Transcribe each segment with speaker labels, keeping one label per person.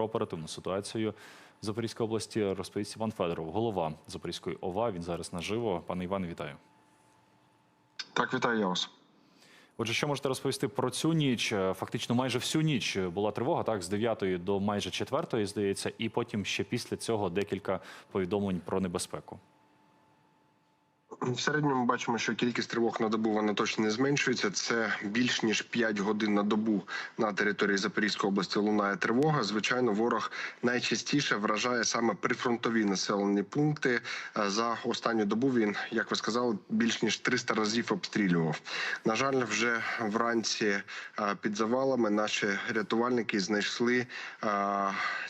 Speaker 1: про оперативну ситуацію в Запорізькій області розповість Іван Федоров, голова Запорізької ОВА. Він зараз наживо. Пане Іване, вітаю.
Speaker 2: Так, вітаю я вас.
Speaker 1: Отже, що можете розповісти про цю ніч? Е, Фактично, майже всю ніч була тривога, так з 9 до майже 4, здається, і потім ще після цього декілька повідомлень про небезпеку.
Speaker 2: В середньому бачимо, що кількість тривог на добу вона точно не зменшується. Це більш ніж 5 годин на добу на території Запорізької області лунає тривога. Звичайно, ворог найчастіше вражає саме прифронтові населені пункти. Е, За останню добу він, як ви сказали, більш ніж 300 разів обстрілював. На жаль, вже вранці е, під завалами наші рятувальники знайшли е,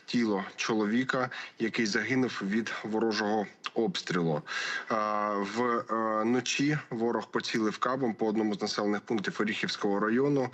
Speaker 2: тіло чоловіка, який загинув від ворожого обстрілу. В е, ночі ворог поцілив кабом по одному з населених пунктів Оріхівського району.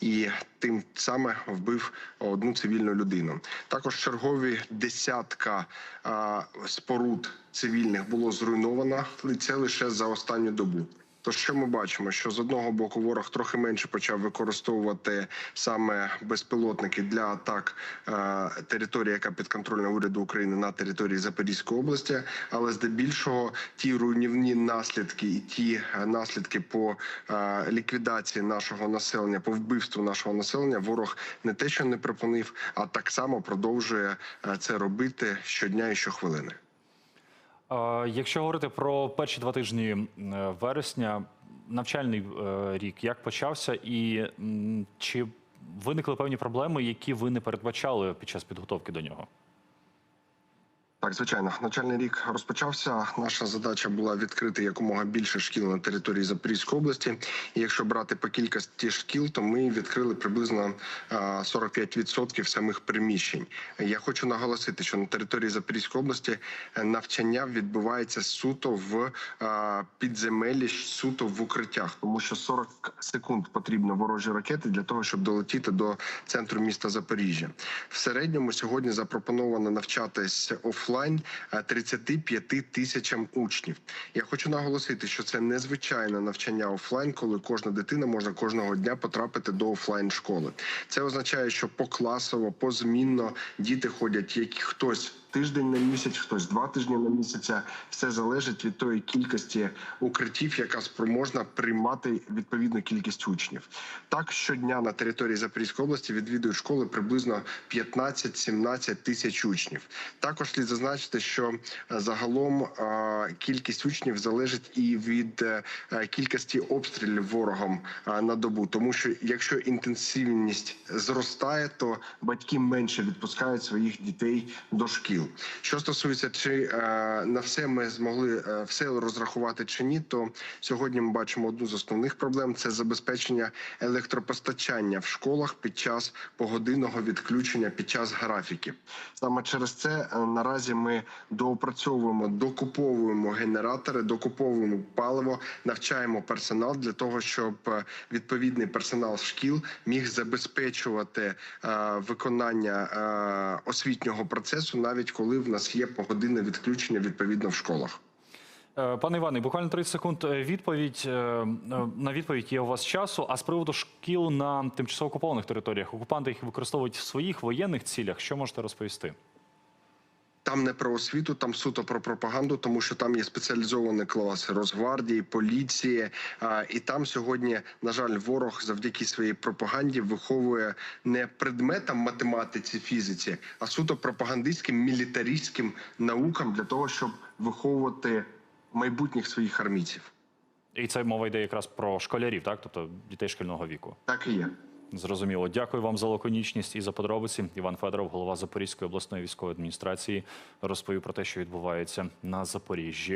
Speaker 2: І тим саме вбив одну цивільну людину. Також чергові десятка а, споруд цивільних було зруйновано. Це лише за останню добу. То що ми бачимо, що з одного боку ворог трохи менше почав використовувати саме безпілотники для атак е, території, яка підконтрольна уряду України на території Запорізької області, але здебільшого ті руйнівні наслідки і ті е, наслідки по е, ліквідації нашого населення, по вбивству нашого населення, ворог не те, що не припинив, а так само продовжує е, це робити щодня і щохвилини.
Speaker 1: Якщо говорити про перші два тижні е, вересня, навчальний е, рік як почався, і чи виникли певні проблеми, які ви не передбачали під час підготовки до нього?
Speaker 2: Так, звичайно, навчальний рік розпочався. Наша задача була відкрити якомога більше шкіл на території Запорізької області. І якщо брати по кількості шкіл, то ми відкрили приблизно а, 45% самих приміщень. Я хочу наголосити, що на території Запорізької області е, навчання відбувається суто в а, підземеллі, суто в укриттях, тому що 40 секунд потрібно ворожі ракети для того, щоб долетіти до центру міста Запоріжжя. В середньому сьогодні запропоновано навчатись офлайн е, 35 тисячам учнів. Я хочу наголосити, що це незвичайне навчання офлайн, коли кожна дитина може кожного дня потрапити до офлайн школи. Це означає, що покласово, позмінно діти ходять, як хтось. Тиждень на місяць, хтось два тижні на місяця. Все залежить від тої кількості укриттів, яка спроможна приймати відповідну кількість учнів. Так щодня на території Запорізької області відвідують школи приблизно 15-17 тисяч учнів. Також слід зазначити, що е, загалом е, кількість учнів залежить і від е, кількості обстрілів ворогом на добу, тому що якщо інтенсивність зростає, то батьки менше відпускають своїх дітей до шкіл. Що стосується, чи е, на все ми змогли е, все розрахувати чи ні, то сьогодні ми бачимо одну з основних проблем: це забезпечення електропостачання в школах під час погодинного відключення під час графіків. Саме через це е, наразі ми доопрацьовуємо, докуповуємо генератори, докуповуємо паливо, навчаємо персонал для того, щоб відповідний персонал шкіл міг забезпечувати виконання освітнього процесу, навіть коли в нас є погодинне відключення відповідно в школах.
Speaker 1: Е, Пане Іване, буквально 30 секунд е, відповідь. Е, На відповідь є у вас часу. А з приводу шкіл на тимчасово окупованих територіях, окупанти їх використовують в своїх воєнних цілях. Що можете розповісти?
Speaker 2: Там не про освіту, там суто про пропаганду, тому що там є спеціалізовані класи Росгвардії, поліції. І там сьогодні, на жаль, ворог завдяки своїй пропаганді виховує не предметам математиці, фізиці, а суто пропагандистським мілітаристським наукам для того, щоб виховувати майбутніх своїх армійців.
Speaker 1: І це мова йде якраз про школярів, так тобто дітей шкільного віку.
Speaker 2: Так і є.
Speaker 1: Зрозуміло. Дякую вам за лаконічність і за подробиці. Іван Федоров, голова Запорізької обласної військової адміністрації, розповів про те, що відбувається на Запоріжжі.